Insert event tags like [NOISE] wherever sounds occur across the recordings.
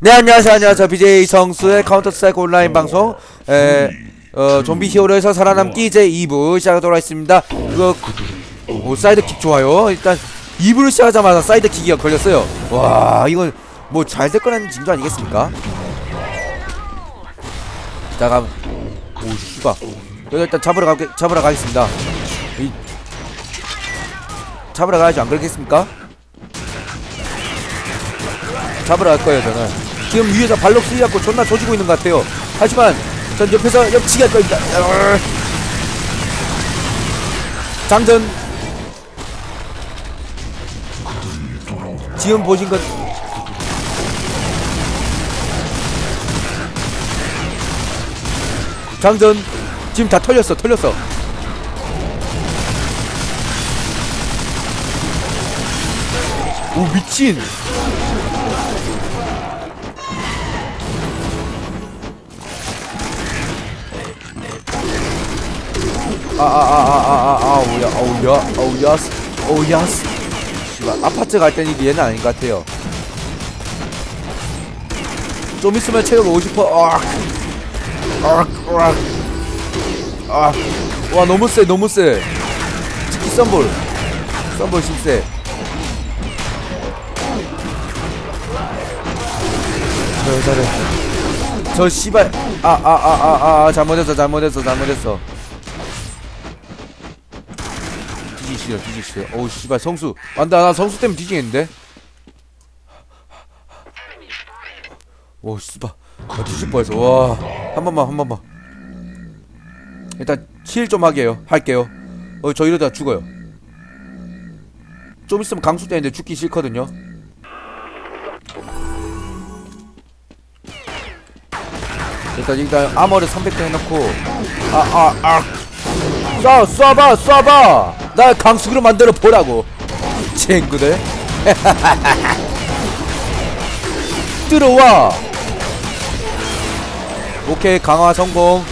네 안녕하세요. 안녕하세요. BJ 성수의 카운터 스트라이크 온라인 방송. 에, 어, 좀비 히어로에서 살아남기 이제 2부 시작하도록 하겠습니다. 이거 오, 사이드킥 좋아요. 일단 2부를 시작하자마자 사이드킥이 걸렸어요. 와 이건 뭐 잘될 거라는 징조 아니겠습니까? 자 그럼 오 씨발. 여기 일단 잡으러 가 잡으러 가겠습니다. 이, 잡으러 가야지 안 그렇겠습니까? 잡으러 갈 거예요 저는 지금 위에서 발로 쓰이갖고 존나 조지고 있는 것 같아요. 하지만 전 옆에서 옆치기 할 겁니다. 장전. 지금 보신 것. 장전. 지금 다 털렸어 털렸어. 오 미친 아, 아아 아 아 아 아 오야 오야 오야스 오야스 씨발 아파트 갈 때는 얘는 아닌 것 같아요 좀 있으면 체력 50% 아, 아, 아, 아, 와 너무 세 너무 세 특히 썬볼 썬볼 심세 저 여자를 저 씨발 아 아 아 아 아 잘못했어 잘못했어 잘못했어 뒤지시려 뒤지시려 어우 씨발 성수. 안돼 나 성수 때문에 뒤지겠는데? 오 씨발. 나 뒤질 뻔했어. 와한 번만 한 번만. 일단 힐좀 하게요. 할게요. 어 저 이러다 죽어요. 좀 있으면 강수 때는데 죽기 싫거든요. 일단 일단 아머를 300개 해놓고. 아아아. 쏴 쏴봐 쏴봐 날 강수기로 만들어 보라고. 친구들. [LAUGHS] 들어와. 오케이 강화 성공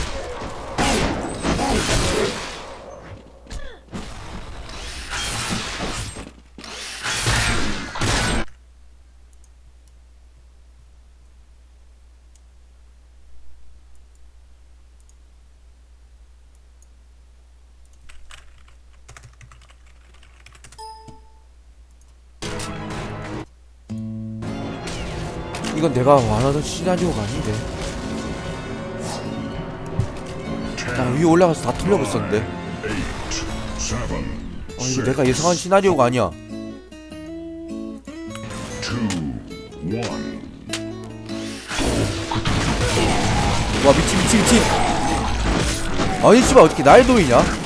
이건 내가 원하던 시나리오가 아닌데. 나 위에 올라가서 다 털려고 있었는데. 어 이거 내가 예상한 시나리오가 아니야. 와 미친 미친 미친. 아니 씨발 어떻게 날 도이냐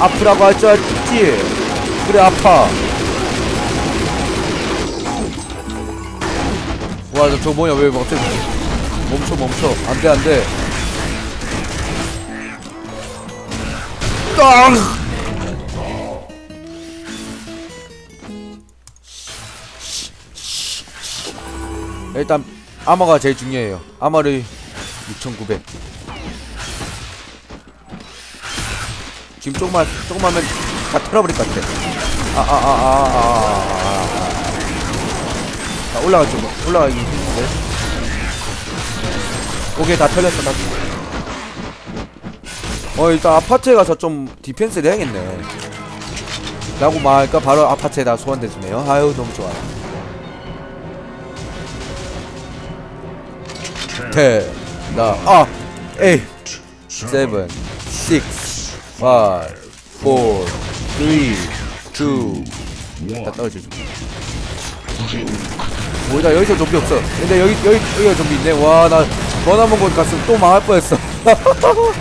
아프라고 할 줄 알지? 그래, 아파. 와, 저, 저 뭐냐, 왜 갑자기 멈춰, 멈춰. 안 돼, 안 돼. 땅! 일단 아머가 제일 중요해요. 아머를 6,900. 지금 조금만 조금만 하면 다 털어버릴 것 같아 아아아 아 아 아, 아, 아, 올라가 좀 올라가기 힘든데 오케이 다 털렸어 다 어, 일단 아파트에 가서 좀 디펜스를 해야겠네. 라고 말까 바로 아파트에다 소환되주네요. 아유, 너무 좋아. 대, 나, 아, 에이, 세븐, 식스. 5, 4, 3, 2. 다 떨어져. 여기서 좀비 없어. 근데 여기 여기 여기가 좀비 있네. 와 나 머나먼 곳 갔으면 또 망할 뻔했어. [LAUGHS]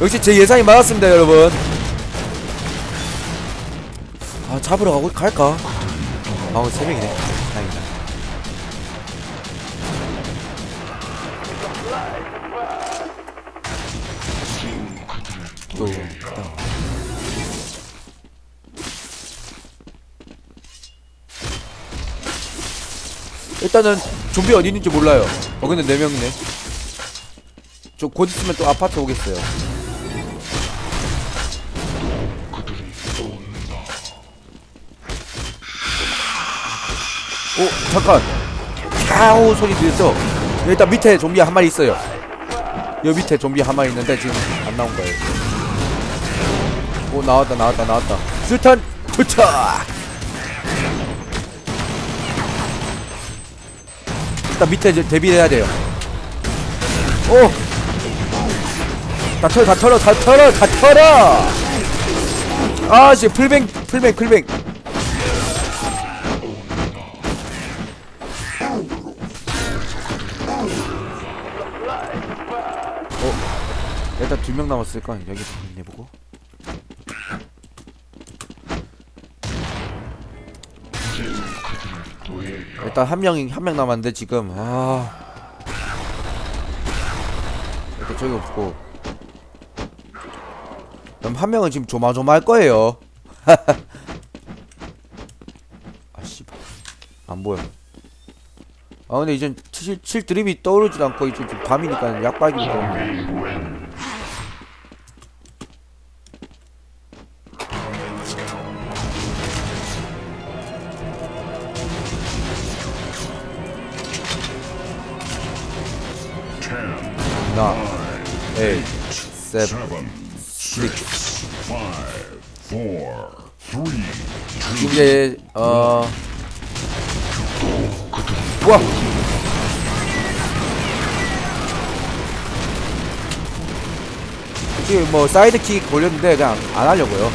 역시 제 예상이 맞았습니다, 여러분. 아 잡으러 가고 갈까? 아, 세명이네 일단은 좀비 어디 있는지 몰라요. 어 근데 4명이네. 저곧 있으면 또 아파트 오겠어요. 오 잠깐. 캬오 소리 들렸죠? 일단 밑에 좀비 한 마리 있어요. 여기 밑에 좀비 한 마리 있는데 지금 안 나온 거예요. 오 나왔다 나왔다 나왔다. 수탄! 투착 일단 밑에 이제 대비해야 돼요. 오! 다 털어 다 털어 다 털어 다 털어! 아씨 풀뱅 풀뱅 풀뱅. 어? 일단 두 명 남았으니까 여기 확인해보고 일단 한 명이 한 명 남았는데 지금 아. 일단 저기 없고. 그럼 한 명은 지금 조마조마할 거예요. [LAUGHS] 아 씨발. 안 보여. 아 근데 이젠 칠, 칠 드립이 떠오르지도 않고 이제 좀 밤이니까 때문에 이제 어 우와! 지금 뭐 사이드킥 돌렸는데 그냥 안 하려고요.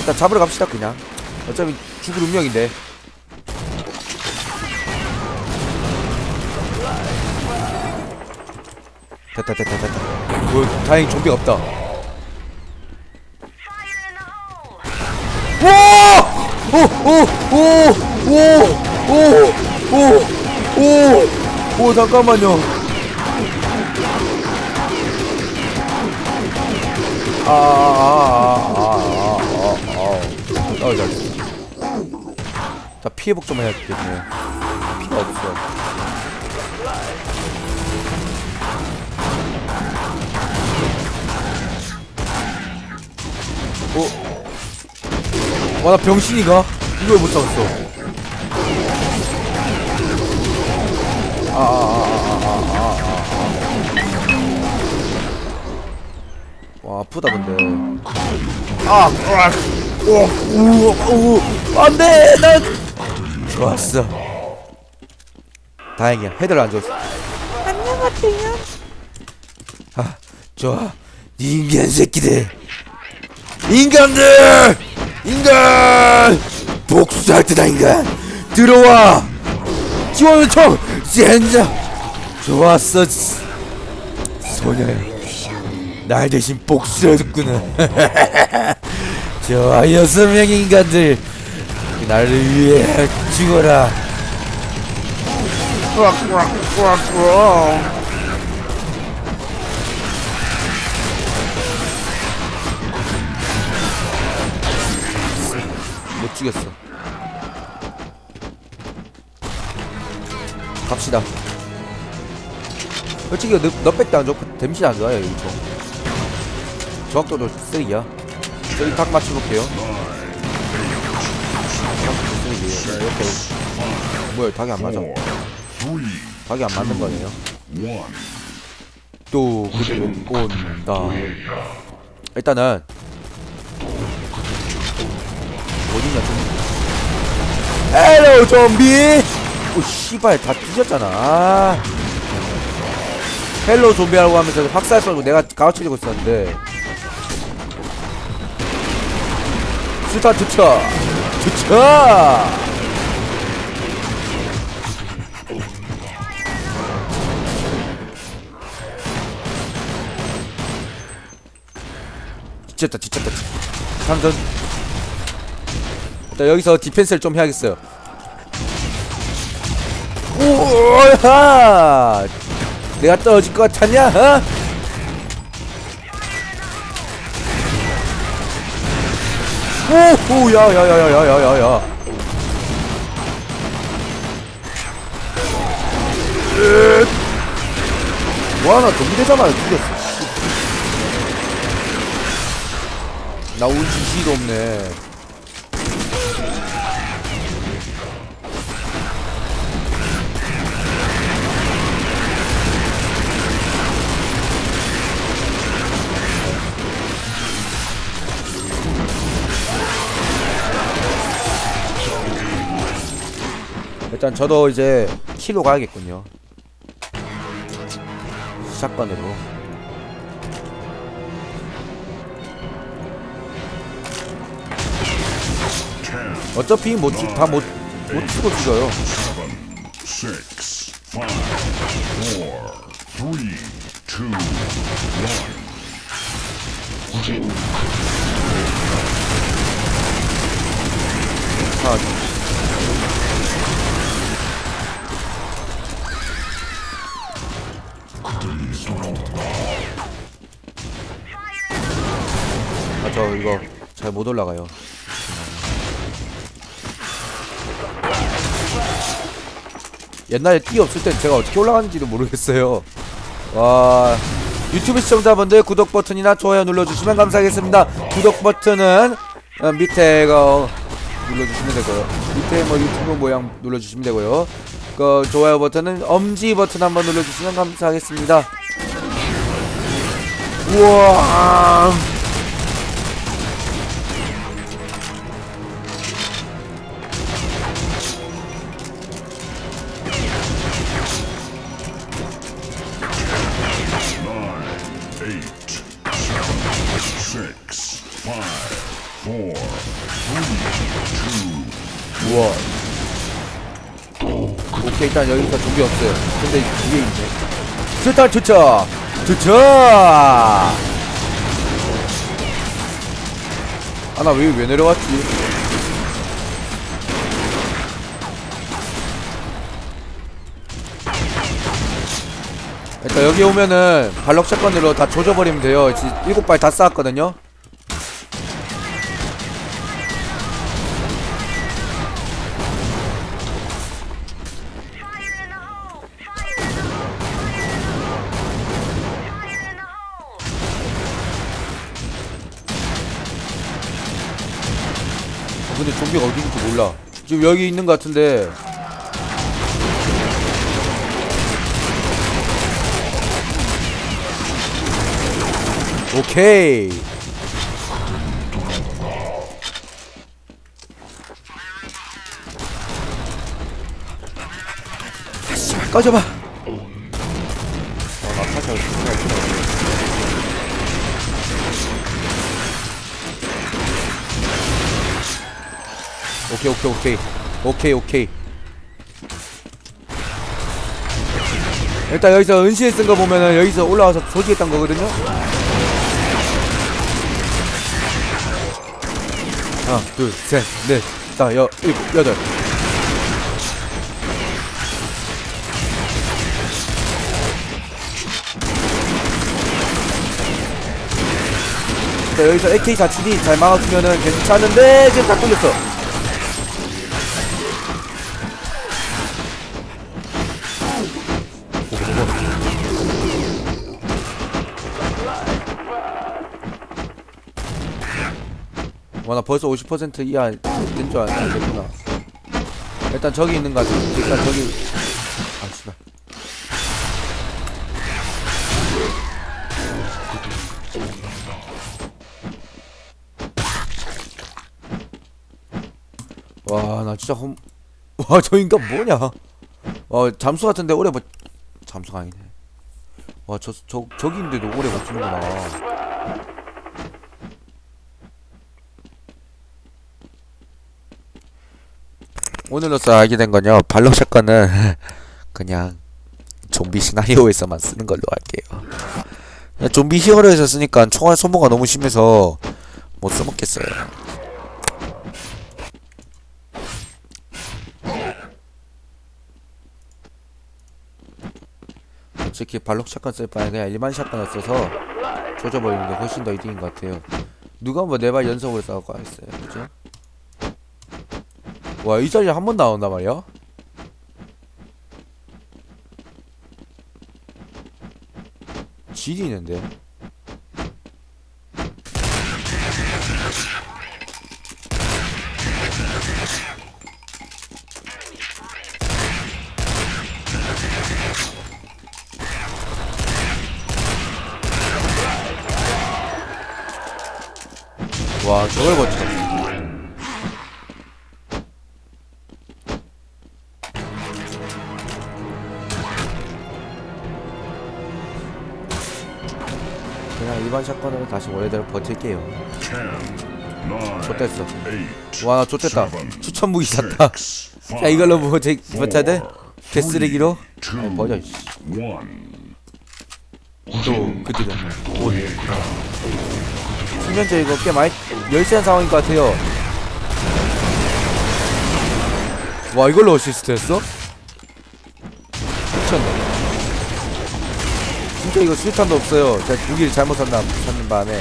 일단 잡으러 갑시다 그냥. 어차피 죽을 운명인데 됐다 됐다 됐다 뭐 다행히 좀비가 없다 와! 오! 오! 오! 오! 오! 오! 오! 잠깐만요. 아, 아, 아, 아, 아, 아, 해야겠네. 피가 없어. 와, 나 병신이가? 이걸 못 잡았어. 아, 아, 아, 아, 아, 아, 아. 와, 아프다, 근데. 아, 아, 오, 오, 오, 안 돼! 난! 좋았어. 다행이야. 헤드를 안 줬어. 안녕하세요. 아, 좋아. 이 인간 새끼들. 인간들! 인간! 복수할 때다 인간! 들어와! 지원 요청! 젠장! 좋았어 지- 소녀야 날 대신 복수해줬구나 [LAUGHS] 좋아 여섯 명의 인간들 나를 위해 죽어라 꾸락꾸락 못 죽였어. 갑시다. 솔직히 너, 너백도 안 좋고 데미지 안 좋아요 이거. 정확도도 쓰레기야. 저기 각 맞춰볼게요. 네, 이렇게 뭐야 닭이 안 맞아. 닭이 안 맞는 거네요. 또 그대로 온다. 일단은 어디냐 좀비 헬로 좀비 오 씨발 다 뒤졌잖아. 헬로 좀비라고 하면서 학살 쏘고 내가 가로치려고 있었는데. 수탄 투쳐. 투쳐. 지쳤다 지쳤다 삼전 자 여기서 디펜스를 좀 해야겠어요 오야 내가 떨어질 것 같냐 어? 오호 야야야야야야야 와나 좀비되잖아 죽였어 나 운치 시도 없네 일단 저도 이제 키로 가야겠군요. ten, 어차피 못 다못 못 치고 죽어요. seven, 저 이거 잘 못 올라가요. 옛날에 띠 없을 땐 제가 어떻게 올라가는지도 모르겠어요. 와, 유튜브 시청자분들 구독 버튼이나 좋아요 눌러주시면 감사하겠습니다. 구독 버튼은 어, 밑에 거 눌러주시면 되고요. 밑에 뭐 유튜브 모양 눌러주시면 되고요. 그 좋아요 버튼은 엄지 버튼 한번 눌러주시면 감사하겠습니다. 우와. 오케이 일단 여기서 좀비 없어요. 근데 위에 있네. 좋다 좋다 좋다. 아나 왜 왜 내려왔지? 일단 여기 오면은 발럭 샷건으로 다 조져버리면 돼요. 일곱 발 다 쌓았거든요. 지금 여기 있는 것 같은데. 오케이. 꺼져봐. 오케이 오케이 오케이. 오케이 오케이. 일단 여기서 은시에 쓴 거 보면은 여기서 올라와서 조지했던 거거든요. 하나 둘셋넷 다섯 여 일곱 여덟. 자, 여기서 AK47이 잘 막아주면은 괜찮은데 지금 다 뚫렸어 와나 벌써 50% 이하 된 줄 알겠구나. 일단 저기 있는 거 같아 일단 저기. 아 씨발. 와 나 진짜 험... 와저 인간 뭐냐? 와 잠수 같은데 오래 못 잠수가 아니네. 와저 저 저기 있는데도 오래 못 쓰는구나 오늘로써 알게 된 건요 발록 샷건은 [LAUGHS] 그냥 좀비 시나리오에서만 쓰는 걸로 할게요 좀비 히어로에서 쓰니까 총알 소모가 너무 심해서 못 써먹겠어요. 솔직히 발록 샷건 쓸 바에 그냥 일반 샷건을 써서 조져버리는 게 훨씬 더 이득인 것 같아요. 누가 뭐네발 연속으로 싸울 거 했어요, 그죠? 와, 이 자리에 한번 나온단 말이야? 있는데? 그냥 일반 샷건으로 다시 원래대로 버틸게요. 10, 9, 좋댔어. 8, 와, 나 좋댔다. 추천 무기 샀다. [LAUGHS] 6, 야, 이걸로 뭐, 제, 버텨야 돼? 개쓰레기로? 아니, 버려, 씨. 1. 또, 그때가. 수면제 이거 꽤 많이, 열세한 상황인 것 같아요. 와, 이걸로 어시스트 했어? 미쳤네. 진짜 이거 수류탄도 없어요. 제가 무기를 잘못 샀나, 샀는 바람에.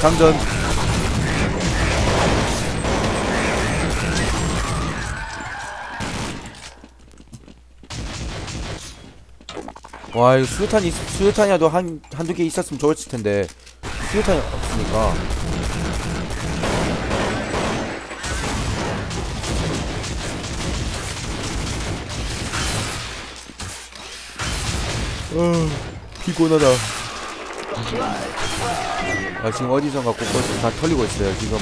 장전. 와, 이거 수류탄이, 있- 수류탄이라도 한, 한두 개 있었으면 좋았을 텐데. 수류탄이 없으니까. 어, 피곤하다. 아, 지금 어디선가 곳곳이 다 털리고 있어요, 지금.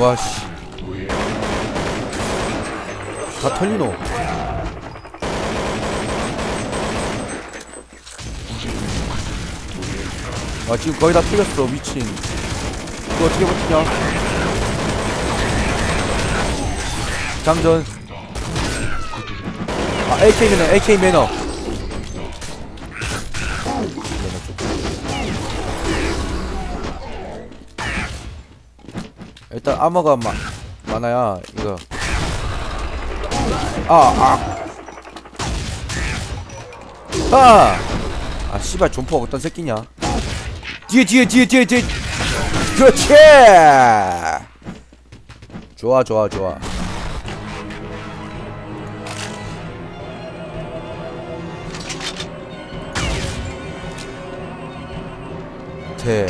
와, 씨. 다 털리노. 아, 지금 거의 다 털렸어, 미친. 이거 어떻게 버티냐? 장전. 아, AK 매너, AK 매너. 일단 아머가 마, 많아야 이거 아, 아. 아! 아, 씨발, 존퍼 어떤 새끼냐? 뒤에, 뒤에, 뒤에, 뒤에, 뒤에! 그렇지! 좋아, 좋아, 좋아. 테,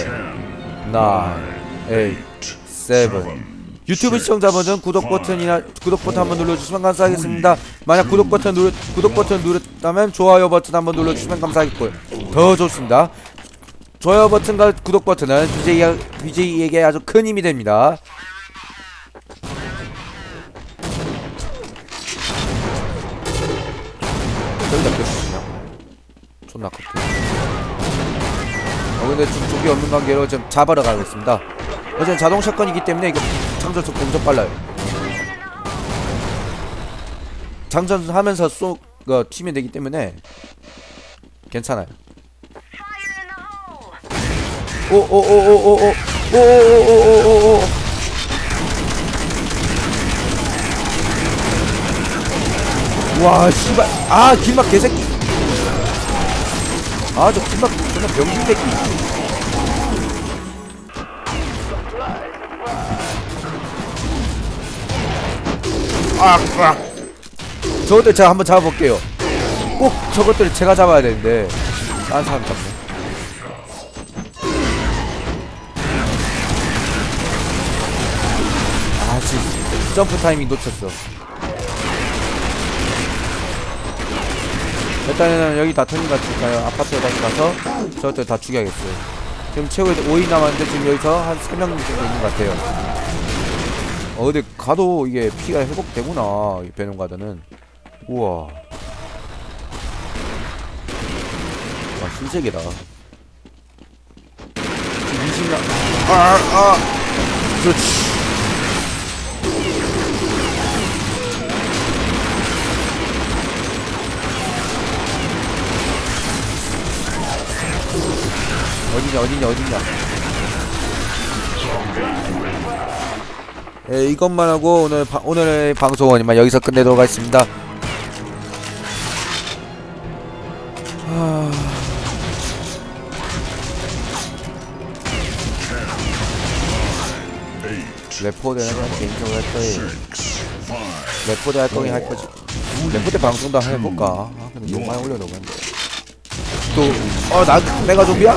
나인, 에잇, 세븐. 유튜브 시청자분들은 구독 버튼이나 구독 버튼 한번 눌러주시면 감사하겠습니다. 만약 구독 버튼 누르 구독 버튼 누르다면 좋아요 버튼 한번 눌러주시면 감사하겠고요. 더 좋습니다. 좋아요 버튼과 구독 버튼은 BJ BJ에게 아주 큰 힘이 됩니다. 저기다 껴주시냐? 존나 컸다. 어 근데 좀 쪽이 없는 관계로 좀 잡으러 가겠습니다. 어쨌든 자동 샷건이기 때문에 이거 장전 속도 엄청 빨라요. 장전하면서 쏘, 그, 튀면 되기 때문에 괜찮아요. 오오오오오오오오오오오오오 와 씨발 아 길막 개새끼 아 저 길막 존나 병신 새끼 아, 아. 저것들 제가 한번 잡아볼게요. 꼭 저것들을 제가 잡아야 되는데. 다른 사람 잡네. 아 씨. 점프 타이밍 놓쳤어. 일단은 여기 다 털린 것 같으니까요. 아파트에 다시 가서 저것들 다 죽여야겠어요. 지금 최후에 5인 남았는데 지금 여기서 한 3명 정도 있는 것 같아요 어 근데 가도 이게 피가 회복되구나 이 베놈 가드는. 우와. 와 신세계다. 지금 20명 아아. 그렇지. 어디냐 어디냐 어디냐 예, 이것만 하고 오늘 바, 오늘의 방송은 여기서 끝내도록 하겠습니다. 하... 레포대는 그냥 개인적으로 할 거예요. 레포대 할 거긴 할 거지. 레포대 방송도 한번 해볼까? 아 근데 너무 많이 올려놓으면 또 어 나 내가 좀비야?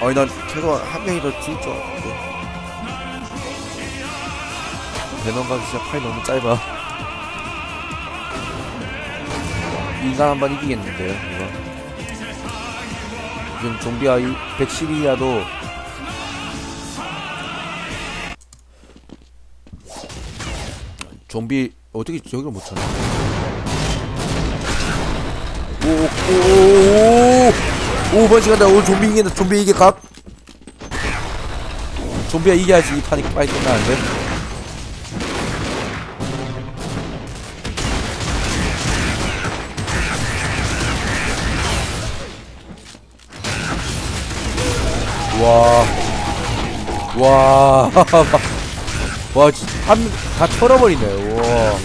아니 난 최소한 한 명이 더질줄 알았는데 베놈가 진짜 팔이 너무 짧아. 인간 한 번 이기겠는데요 이거. 지금 좀비 아이 110이라도. 좀비 어떻게 저기를 못 찾나? 오오오오 5번 시간 다 오늘 좀비 이기는 좀비 이게 각 좀비가 이겨야지 이 판이 빨리 끝나는데 와. 와. [LAUGHS] 와, 진- 한, 다 털어버리네. 와.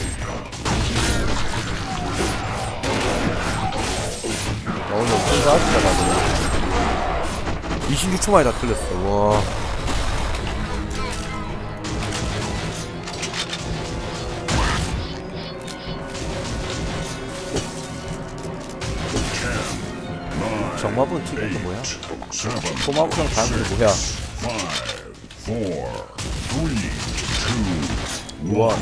아, 오늘 엄청 잘하신다, 다들. 26초 만에 다 틀렸어. 와. 정마분 튀는 게 뭐야? 소마부랑 다른 게 뭐야? five, four, three, two, 와.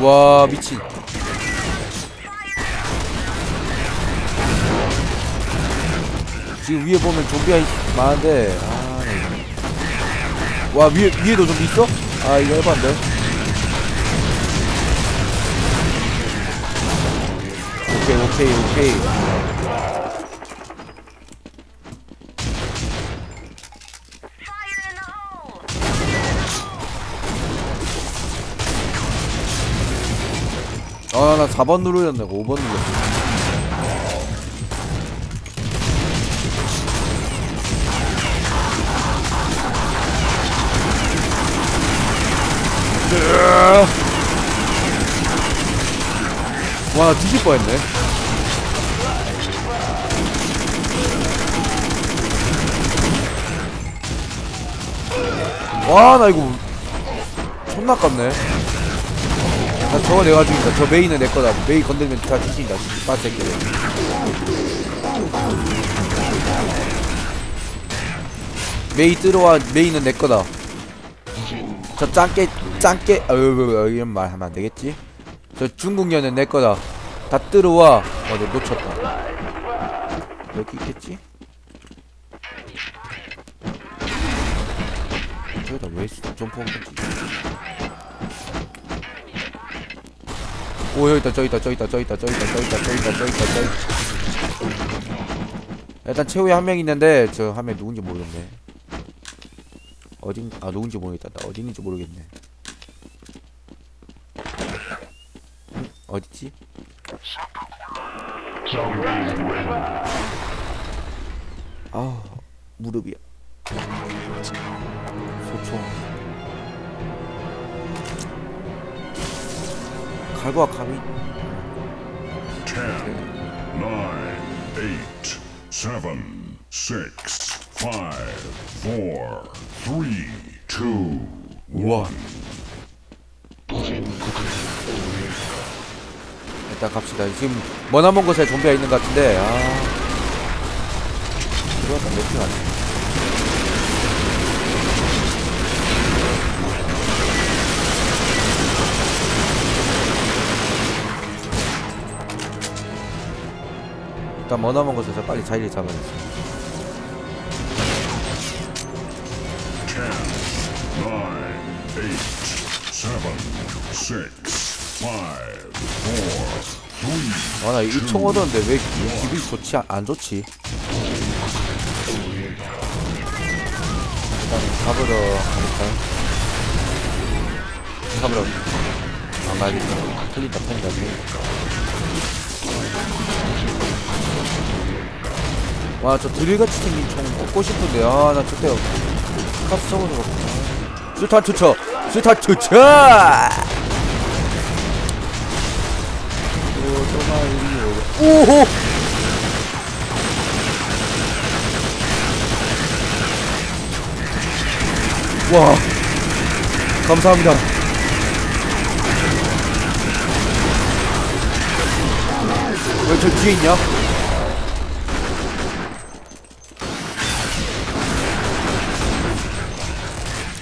와 미친. 지금 위에 보면 좀비가 있- 많은데 아, 네. 와 위에 위에도 좀비 있어? 아 이거 해봤는데. 오케이 오케이 오케이. 아나 4번 누르렸네 5번 눌렀어. 와 뒤질 뻔했네. 와 나 이거 존나 깝네. 나 저거 내가 죽인다. 저 메인은 내 거다. 메인 건들면 다 뒤진다 씨빠새끼들 메이 들어와 메인은 내 거다. 저 짱깨 짱깨 어이구 이런 말 하면 안 되겠지? 저 중국년은 내 거다. 다 들어와. 어 내 놓쳤다. 여기 있겠지? 저기다 왜 점프하고 있지? 오 여기 있다 저기 있다 저기 있다 저기 있다 저기 있다 저기 있다 저기 있다 저기 있다 저기 있다. 일단 최후에 한 명 있는데 저 한 명 누군지 모르겠네. 어딘 아 누군지 모르겠다. 나 있는지 모르겠네 어디지? 아 무릎이야. 소총. 갈고와 감히 10 9 8 7 6 5 4 3 2 1 일단 갑시다. 지금 머나먼 곳에 좀비가 있는 것 같은데 아 들어왔다 몇팀 왔지? 일단 머나먼 곳에서 빨리 자리를 잡아야겠어. 10, 9, 8, 7, 6, 5, 4, 3, 아나 이총 얻었는데 왜 기분이 좋지? 안- 안 좋지? 일단 잡으러 가볼까요? 잡으러 안 가야겠다. 틀린다 틀린다 와저 드릴같이 생긴 총 얻고 싶은데 아나 저때 카스 거 수탄 투처 수탄 투처 오호! 와. 감사합니다. 왜 저 뒤에 있냐?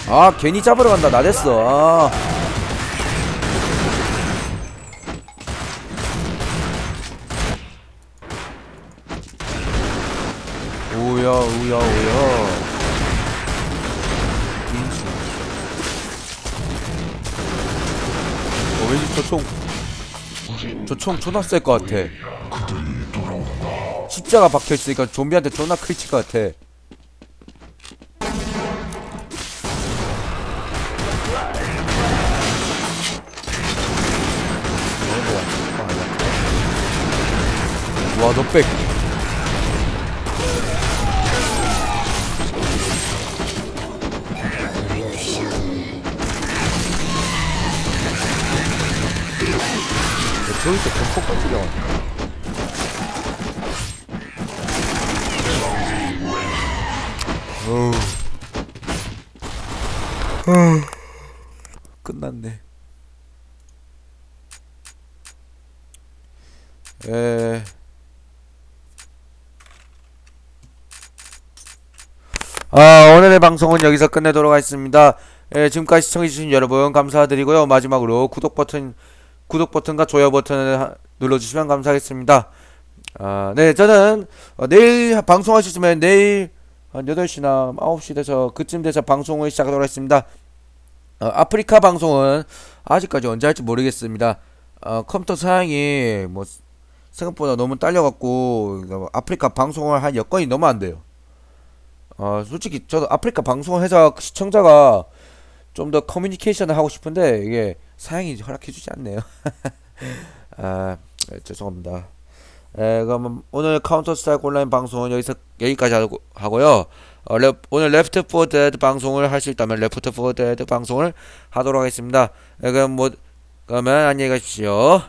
아 괜히 잡으러 간다. 나댔어. 아 오야 오야 인수 어 왠지 저총 저총 존나 셀것 같아. 십자가 박혀있으니까 좀비한테 존나 클칠 것 같아. 와, 너 백. 저기서 전폭 던지려. 어우. 어우. 끝났네. 에. 아, 오늘의 방송은 여기서 끝내도록 하겠습니다. 예, 지금까지 시청해주신 여러분 감사드리고요. 마지막으로 구독 버튼, 구독 버튼과 좋아요 버튼을 하- 눌러주시면 감사하겠습니다. 아, 네, 저는 어, 내일 수 있으면 내일 한 8시나 9시 돼서 그쯤 돼서 방송을 시작하도록 하겠습니다. 어, 아프리카 방송은 아직까지 언제 할지 모르겠습니다. 어, 컴퓨터 사양이 뭐 생각보다 너무 딸려갖고 아프리카 방송을 할 여건이 너무 안 돼요. 어, 솔직히 저도 아프리카 방송을 해서 시청자가 좀 더 커뮤니케이션을 하고 싶은데 이게 사양이 허락해주지 않네요. [LAUGHS] 아, 네, 죄송합니다. 에, 그럼 오늘 카운터 스트라이크 온라인 방송은 여기서 여기까지 하고, 하고요. 어, 레, 오늘 레프트 포 데드 방송을 할 수 있다면 레프트 포 데드 방송을 하도록 하겠습니다. 에, 그럼 뭐 그러면 안녕히 가십시오.